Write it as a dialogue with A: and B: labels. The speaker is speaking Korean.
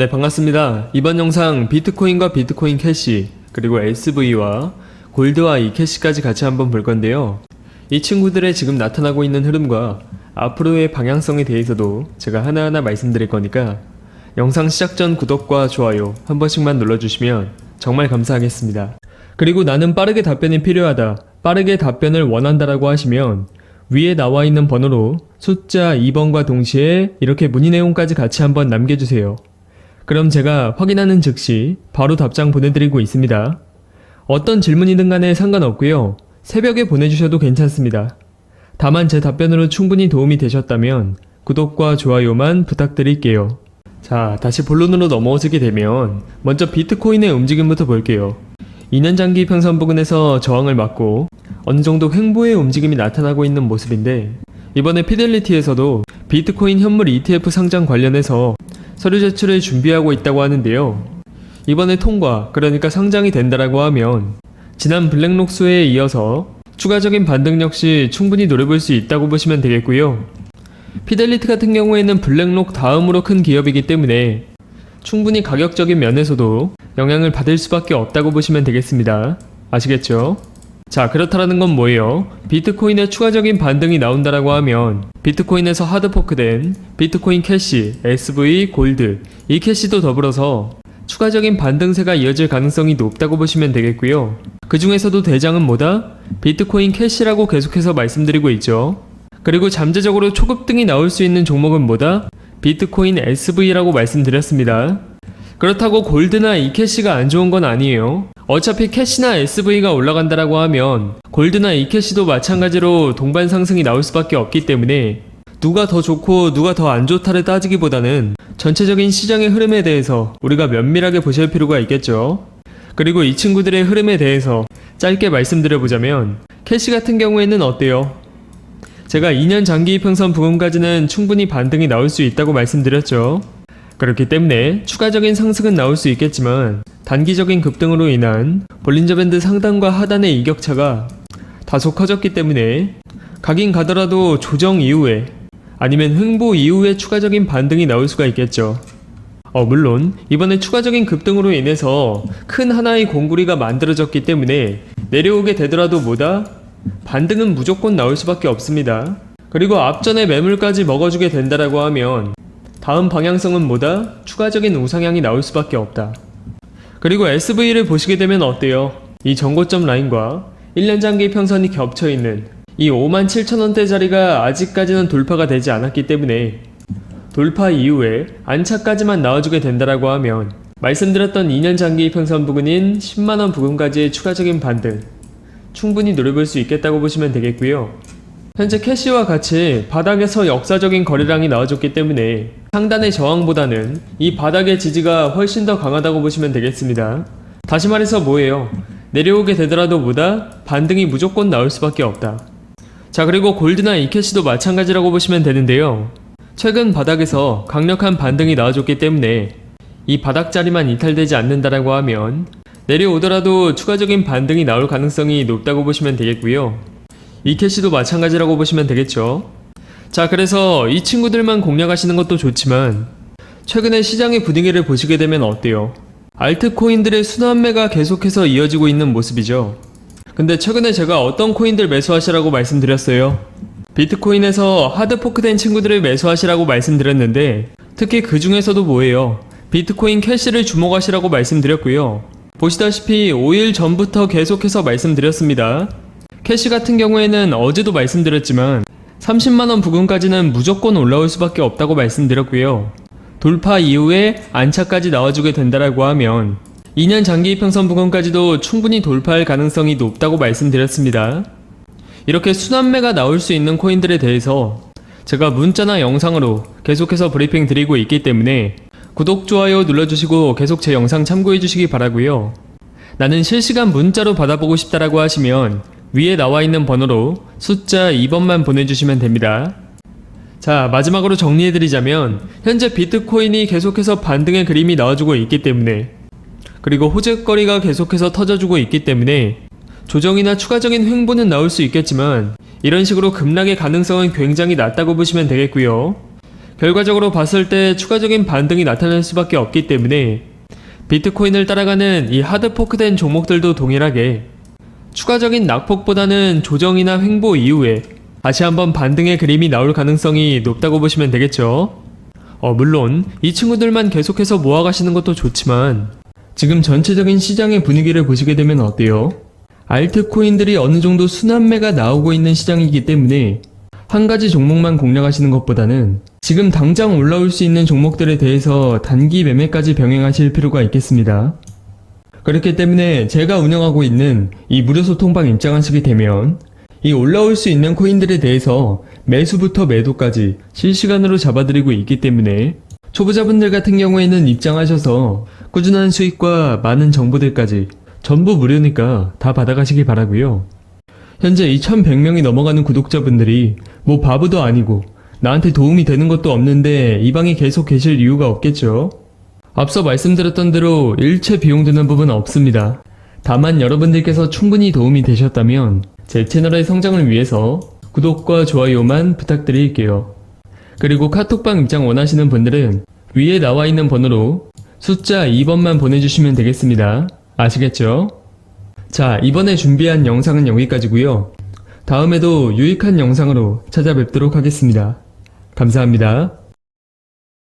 A: 네, 반갑습니다. 이번 영상 비트코인과 비트코인 캐시, 그리고 SV와 골드와 이 캐시까지 같이 한번 볼 건데요. 이 친구들의 지금 나타나고 있는 흐름과 앞으로의 방향성에 대해서도 제가 하나하나 말씀드릴 거니까 영상 시작 전 구독과 좋아요 한 번씩만 눌러주시면 정말 감사하겠습니다. 그리고 나는 빠르게 답변이 필요하다, 빠르게 답변을 원한다라고 하시면 위에 나와 있는 번호로 숫자 2번과 동시에 이렇게 문의 내용까지 같이 한번 남겨주세요. 그럼 제가 확인하는 즉시 바로 답장 보내드리고 있습니다. 어떤 질문이든 간에 상관없고요. 새벽에 보내주셔도 괜찮습니다. 다만 제 답변으로 충분히 도움이 되셨다면 구독과 좋아요만 부탁드릴게요. 자, 다시 본론으로 넘어오게 되면 먼저 비트코인의 움직임부터 볼게요. 2년 장기 평선 부근에서 저항을 맞고 어느 정도 횡보의 움직임이 나타나고 있는 모습인데 이번에 피델리티에서도 비트코인 현물 ETF 상장 관련해서 서류 제출을 준비하고 있다고 하는데요. 이번에 통과, 그러니까 상장이 된다라고 하면 지난 블랙록스에 이어서 추가적인 반등 역시 충분히 노려볼 수 있다고 보시면 되겠고요. 피델리티 같은 경우에는 블랙록 다음으로 큰 기업이기 때문에 충분히 가격적인 면에서도 영향을 받을 수밖에 없다고 보시면 되겠습니다. 아시겠죠? 자, 그렇다라는 건 뭐예요? 비트코인의 추가적인 반등이 나온다라고 하면 비트코인에서 하드포크된 비트코인 캐시, SV, 골드, 이 캐시도 더불어서 추가적인 반등세가 이어질 가능성이 높다고 보시면 되겠고요. 그 중에서도 대장은 뭐다? 비트코인 캐시라고 계속해서 말씀드리고 있죠. 그리고 잠재적으로 초급등이 나올 수 있는 종목은 뭐다? 비트코인 SV라고 말씀드렸습니다. 그렇다고 골드나 이캐시가 안 좋은 건 아니에요. 어차피 캐시나 SV가 올라간다라고 하면 골드나 이캐시도 마찬가지로 동반 상승이 나올 수밖에 없기 때문에 누가 더 좋고 누가 더 안 좋다를 따지기보다는 전체적인 시장의 흐름에 대해서 우리가 면밀하게 보실 필요가 있겠죠. 그리고 이 친구들의 흐름에 대해서 짧게 말씀드려보자면 캐시 같은 경우에는 어때요? 제가 2년 장기 이평선 부근까지는 충분히 반등이 나올 수 있다고 말씀드렸죠. 그렇기 때문에 추가적인 상승은 나올 수 있겠지만 단기적인 급등으로 인한 볼린저 밴드 상단과 하단의 이격차가 다소 커졌기 때문에 가긴 가더라도 조정 이후에 아니면 흥보 이후에 추가적인 반등이 나올 수가 있겠죠. 어, 물론 이번에 추가적인 급등으로 인해서 큰 하나의 공구리가 만들어졌기 때문에 내려오게 되더라도 뭐다? 반등은 무조건 나올 수밖에 없습니다. 그리고 앞전에 매물까지 먹어주게 된다라고 하면 다음 방향성은 뭐다? 추가적인 우상향이 나올 수밖에 없다. 그리고 SV를 보시게 되면 어때요? 이 전고점 라인과 1년 장기 평선이 겹쳐 있는 이 5만 7천 원대 자리가 아직까지는 돌파가 되지 않았기 때문에 돌파 이후에 안차까지만 나와주게 된다라고 하면 말씀드렸던 2년 장기 평선 부근인 10만 원 부근까지의 추가적인 반등 충분히 노려볼 수 있겠다고 보시면 되겠고요. 현재 캐시와 같이 바닥에서 역사적인 거래량이 나와줬기 때문에 상단의 저항보다는 이 바닥의 지지가 훨씬 더 강하다고 보시면 되겠습니다. 다시 말해서 뭐예요? 내려오게 되더라도 보다 반등이 무조건 나올 수밖에 없다. 자 그리고 골드나 이캐시도 마찬가지라고 보시면 되는데요. 최근 바닥에서 강력한 반등이 나와줬기 때문에 이 바닥 자리만 이탈되지 않는다라고 하면 내려오더라도 추가적인 반등이 나올 가능성이 높다고 보시면 되겠고요. 이 캐시도 마찬가지라고 보시면 되겠죠. 자, 그래서 이 친구들만 공략하시는 것도 좋지만 최근에 시장의 분위기를 보시게 되면 어때요? 알트코인들의 순환매가 계속해서 이어지고 있는 모습이죠. 근데 최근에 제가 어떤 코인들 매수하시라고 말씀드렸어요? 비트코인에서 하드포크된 친구들을 매수하시라고 말씀드렸는데 특히 그 중에서도 뭐예요? 비트코인 캐시를 주목하시라고 말씀드렸고요. 보시다시피 5일 전부터 계속해서 말씀드렸습니다. 캐시 같은 경우에는 어제도 말씀드렸지만 30만원 부근까지는 무조건 올라올 수밖에 없다고 말씀드렸고요. 돌파 이후에 안차까지 나와주게 된다라고 하면 2년 장기 이평선 부근까지도 충분히 돌파할 가능성이 높다고 말씀드렸습니다. 이렇게 순환매가 나올 수 있는 코인들에 대해서 제가 문자나 영상으로 계속해서 브리핑 드리고 있기 때문에 구독, 좋아요 눌러주시고 계속 제 영상 참고해 주시기 바라고요. 나는 실시간 문자로 받아보고 싶다라고 하시면 위에 나와 있는 번호로 숫자 2번만 보내주시면 됩니다. 자, 마지막으로 정리해드리자면, 현재 비트코인이 계속해서 반등의 그림이 나와주고 있기 때문에, 그리고 호재거리가 계속해서 터져주고 있기 때문에, 조정이나 추가적인 횡보는 나올 수 있겠지만, 이런 식으로 급락의 가능성은 굉장히 낮다고 보시면 되겠고요. 결과적으로 봤을 때 추가적인 반등이 나타날 수밖에 없기 때문에 비트코인을 따라가는 이 하드포크된 종목들도 동일하게 추가적인 낙폭보다는 조정이나 횡보 이후에 다시 한번 반등의 그림이 나올 가능성이 높다고 보시면 되겠죠. 어, 물론 이 친구들만 계속해서 모아가시는 것도 좋지만 지금 전체적인 시장의 분위기를 보시게 되면 어때요? 알트코인들이 어느 정도 순환매가 나오고 있는 시장이기 때문에 한 가지 종목만 공략하시는 것보다는 지금 당장 올라올 수 있는 종목들에 대해서 단기 매매까지 병행하실 필요가 있겠습니다. 그렇기 때문에 제가 운영하고 있는 이 무료 소통방 입장하시게 되면 이 올라올 수 있는 코인들에 대해서 매수부터 매도까지 실시간으로 잡아드리고 있기 때문에 초보자분들 같은 경우에는 입장하셔서 꾸준한 수익과 많은 정보들까지 전부 무료니까 다 받아가시기 바라고요. 현재 2100명이 넘어가는 구독자분들이 뭐 바보도 아니고 나한테 도움이 되는 것도 없는데 이 방에 계속 계실 이유가 없겠죠. 앞서 말씀드렸던 대로 일체 비용 드는 부분 없습니다. 다만 여러분들께서 충분히 도움이 되셨다면 제 채널의 성장을 위해서 구독과 좋아요만 부탁드릴게요. 그리고 카톡방 입장 원하시는 분들은 위에 나와 있는 번호로 숫자 2번만 보내주시면 되겠습니다. 아시겠죠? 자, 이번에 준비한 영상은 여기까지고요. 다음에도 유익한 영상으로 찾아뵙도록 하겠습니다. 감사합니다.